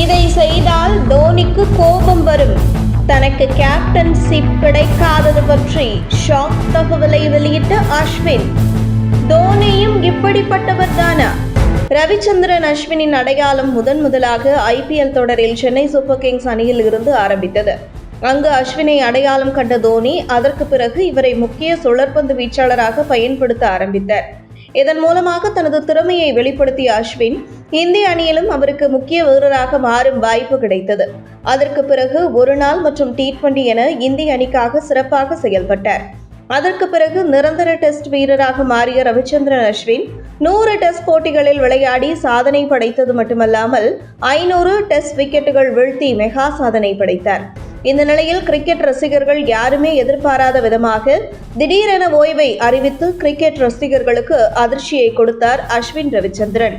இதை செய்தால் தோனிக்கு கோபம் வரும். தனக்கு கேப்டன்ஷிப் கிடைக்காதது பற்றி ஷாக் தகவலை வெளியிட்ட அஸ்வின் தோனியும் இப்படிப்பட்டவர் தானா? ரவிச்சந்திரன் அஸ்வினின் அடையாளம் முதன் முதலாக ஐபிஎல் தொடரில் சென்னை சூப்பர் கிங்ஸ் அணியில் இருந்து ஆரம்பித்தது. அங்கு அஸ்வினை அடையாளம் கண்ட தோனி அதற்கு பிறகு இவரை முக்கிய சுழற்பந்து வீச்சாளராக பயன்படுத்த ஆரம்பித்தார். இதன் மூலமாக தனது திறமையை வெளிப்படுத்திய அஸ்வின் இந்திய அணியிலும் அவருக்கு முக்கிய வீரராக மாறும் வாய்ப்பு கிடைத்தது. அதற்கு பிறகு ஒரு நாள் மற்றும் டி டுவெண்டி என இந்திய அணிக்காக சிறப்பாக செயல்பட்டார். அதற்கு பிறகு நிரந்தர டெஸ்ட் வீரராக மாறிய ரவிச்சந்திரன் அஸ்வின் நூறு டெஸ்ட் போட்டிகளில் விளையாடி சாதனை படைத்தது மட்டுமல்லாமல் ஐநூறு டெஸ்ட் விக்கெட்டுகள் வீழ்த்தி மெகா சாதனை படைத்தார். இந்த நிலையில் கிரிக்கெட் ரசிகர்கள் யாருமே எதிர்பாராத விதமாக திடீரென ஓய்வை அறிவித்து கிரிக்கெட் ரசிகர்களுக்கு அதிர்ச்சியை கொடுத்தார் அஸ்வின் ரவிச்சந்திரன்.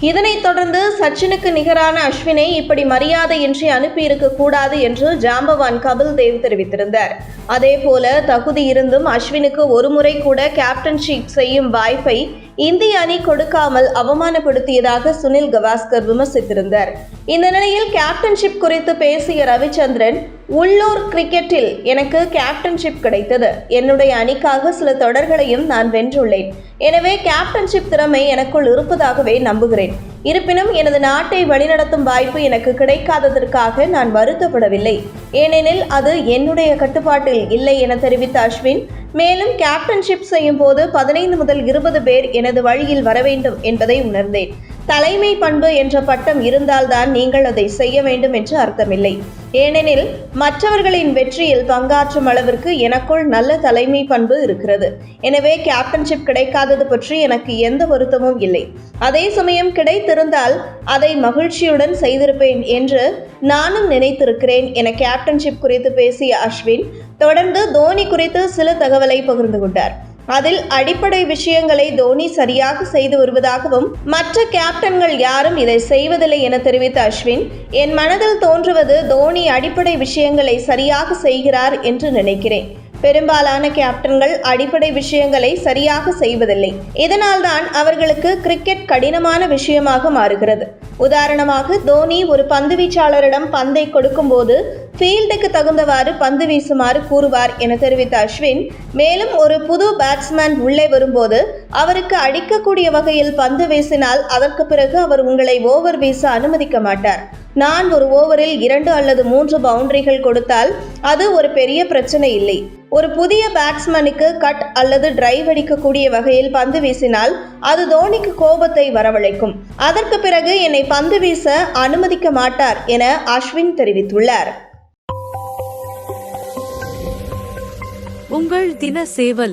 இதனைத் தொடர்ந்து சச்சினுக்கு நிகரான அஸ்வினை இப்படி மரியாதையின்றி அனுப்பியிருக்க கூடாது என்று ஜாம்பவான் கபில் தேவ் தெரிவித்திருந்தார். அதே போல தகுதி இருந்தும் அஸ்வினுக்கு ஒருமுறை கூட கேப்டன்ஷிப் செய்யும் வாய்ப்பை இந்திய அணி கொடுக்காமல் அவமானப்படுத்தியதாக சுனில் கவாஸ்கர் விமர்சித்திருந்தார். இந்த நிலையில் கேப்டன்ஷிப் குறித்து பேசிய ரவிச்சந்திரன் உள்ளூர் கிரிக்கெட்டில் எனக்கு கேப்டன்ஷிப் கிடைத்தது. என்னுடைய அணிக்காக சில தொடர்களையும் நான் வென்றுள்ளேன். எனவே கேப்டன்ஷிப் திறமை எனக்குள் இருப்பதாகவே நம்புகிறேன். இருப்பினும் எனது நாட்டை வழிநடத்தும் வாய்ப்பு எனக்கு கிடைக்காததற்காக நான் வருத்தப்படவில்லை. ஏனெனில் அது என்னுடைய கட்டுப்பாட்டில் இல்லை என தெரிவித்த அஸ்வின் மேலும் கேப்டன்ஷிப் செய்யும் போது பதினைந்து முதல் இருபது பேர் எனது வழியில் வர வேண்டும் என்பதை உணர்ந்தேன். தலைமை பண்பு என்ற பட்டம் இருந்தால்தான் நீங்கள் அதை செய்ய வேண்டும் என்று அர்த்தமில்லை. ஏனெனில் மற்றவர்களின் வெற்றியில் பங்காற்றும் அளவிற்கு எனக்குள் நல்ல தலைமை பண்பு இருக்கிறது. எனவே கேப்டன்ஷிப் கிடைக்காதது பற்றி எனக்கு எந்த வருத்தமும் இல்லை. அதே சமயம் கிடைத்திருந்தால் அதை மகிழ்ச்சியுடன் செய்திருப்பேன் என்று நானும் நினைத்திருக்கிறேன் என கேப்டன்ஷிப் குறித்து பேசிய அஸ்வின் தொடர்ந்து தோனி குறித்து சில தகவலை பகிர்ந்து கொண்டார். அதில் அடிப்படை விஷயங்களை தோனி சரியாக செய்து வருவதாகவும் மற்ற கேப்டன்கள் யாரும் இதை செய்வதில்லை என தெரிவித்த அஸ்வின் என் மனதில் தோன்றுவது தோனி அடிப்படை விஷயங்களை சரியாக செய்கிறார் என்று நினைக்கிறேன். பெரும்பாலான கேப்டன்கள் அடிப்படை விஷயங்களை சரியாக செய்வதில்லை. இதனால்தான் அவர்களுக்கு கிரிக்கெட் கடினமான விஷயமாக மாறுகிறது. உதாரணமாக தோனி ஒரு பந்து வீச்சாளரிடம் பந்தை கொடுக்கும்போது ஃபீல்டுக்கு தகுந்தவாறு பந்து வீசுமாறு கூறுவார் என தெரிவித்த அஸ்வின் மேலும் ஒரு புது பேட்ஸ்மேன் உள்ளே வரும்போது அவருக்கு அடிக்கக்கூடிய வகையில் பந்து வீசினால் அதற்கு பிறகு அவர் உங்களை ஓவர் வீச அனுமதிக்க மாட்டார். நான் ஒரு ஓவரில் இரண்டு அல்லது மூன்று பவுண்டரிகள் கொடுத்தால் அது ஒரு பெரிய பிரச்சனை இல்லை. ஒரு புதிய பேட்ஸ்மேனுக்கு கட் அல்லது டிரைவ் அடிக்கக்கூடிய வகையில் பந்து வீசினால் அது தோனிக்கு கோபத்தை வரவழைக்கும். அதற்கு பிறகு என்னை பந்து வீச அனுமதிக்க மாட்டார் என அஸ்வின் தெரிவித்துள்ளார். உங்கள் தின சேவல்